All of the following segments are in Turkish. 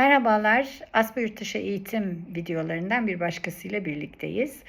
Merhabalar, Aspa Yurttaşı Eğitim videolarından bir başkasıyla birlikteyiz.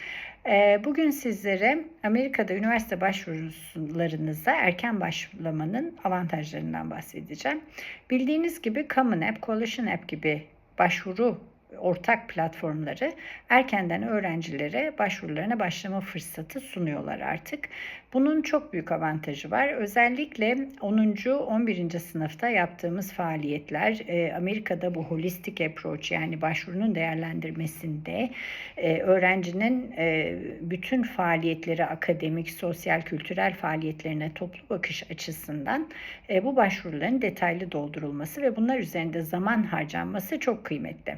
Ee, Bugün sizlere Amerika'da üniversite başvurularınıza erken başlamanın avantajlarından bahsedeceğim. Bildiğiniz gibi Common App, Coalition App gibi başvuru ortak platformları erkenden öğrencilere başvurularına başlama fırsatı sunuyorlar artık. Bunun çok büyük avantajı var. Özellikle 10. 11. sınıfta yaptığımız faaliyetler e, Amerika'da bu holistic approach yani başvurunun değerlendirmesinde e, öğrencinin e, bütün faaliyetleri akademik, sosyal, kültürel faaliyetlerine toplu bakış açısından bu başvuruların detaylı doldurulması ve bunlar üzerinde zaman harcanması çok kıymetli.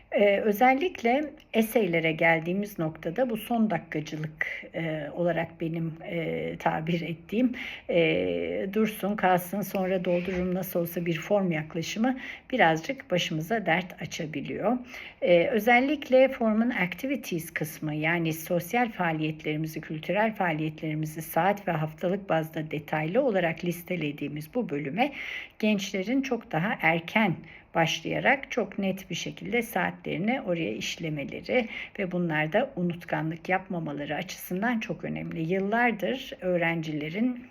Ee, özellikle eseylere geldiğimiz noktada bu son dakikacılık e, olarak benim e, tabir ettiğim e, dursun kalsın sonra doldururum nasıl olsa bir form yaklaşımı birazcık başımıza dert açabiliyor. E, özellikle formun activities kısmı yani sosyal faaliyetlerimizi, kültürel faaliyetlerimizi saat ve haftalık bazda detaylı olarak listelediğimiz bu bölüme gençlerin çok daha erken başlayarak çok net bir şekilde saatlerini oraya işlemeleri ve bunlarda unutkanlık yapmamaları açısından çok önemli. Yıllardır öğrencilerin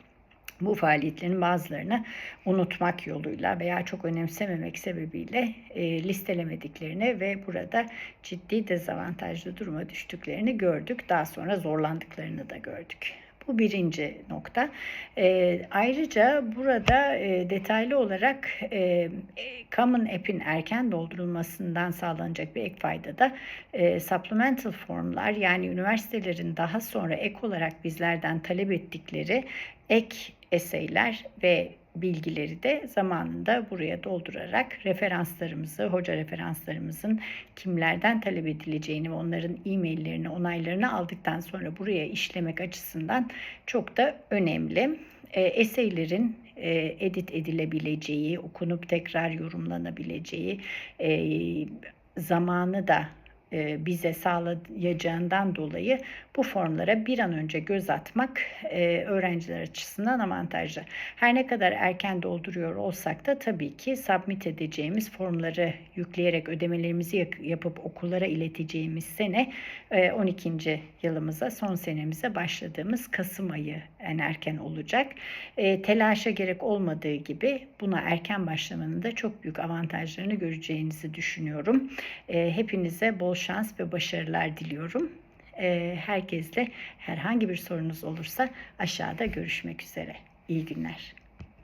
bu faaliyetlerin bazılarını unutmak yoluyla veya çok önemsememek sebebiyle e, listelemediklerini ve burada ciddi dezavantajlı duruma düştüklerini gördük. Daha sonra zorlandıklarını da gördük. Bu birinci nokta. E, ayrıca burada e, detaylı olarak e, Common App'in erken doldurulmasından sağlanacak bir ek fayda da e, supplemental formlar yani üniversitelerin daha sonra ek olarak bizlerden talep ettikleri ek eseyler ve bilgileri de zamanında buraya doldurarak referanslarımızı, hoca referanslarımızın kimlerden talep edileceğini ve onların e-maillerini, onaylarını aldıktan sonra buraya işlemek açısından çok da önemli. E, eseylerin e, edit edilebileceği, okunup tekrar yorumlanabileceği e, zamanı da bize sağlayacağından dolayı bu formlara bir an önce göz atmak e, öğrenciler açısından avantajlı. Her ne kadar erken dolduruyor olsak da tabii ki submit edeceğimiz formları yükleyerek ödemelerimizi yapıp okullara ileteceğimiz sene 12. E, yılımıza, son senemize başladığımız Kasım ayı en erken olacak. Telaşa gerek olmadığı gibi buna erken başlamanın da çok büyük avantajlarını göreceğinizi düşünüyorum. Hepinize bol şans ve başarılar diliyorum. Ee, herkesle herhangi bir sorunuz olursa aşağıda görüşmek üzere. İyi günler.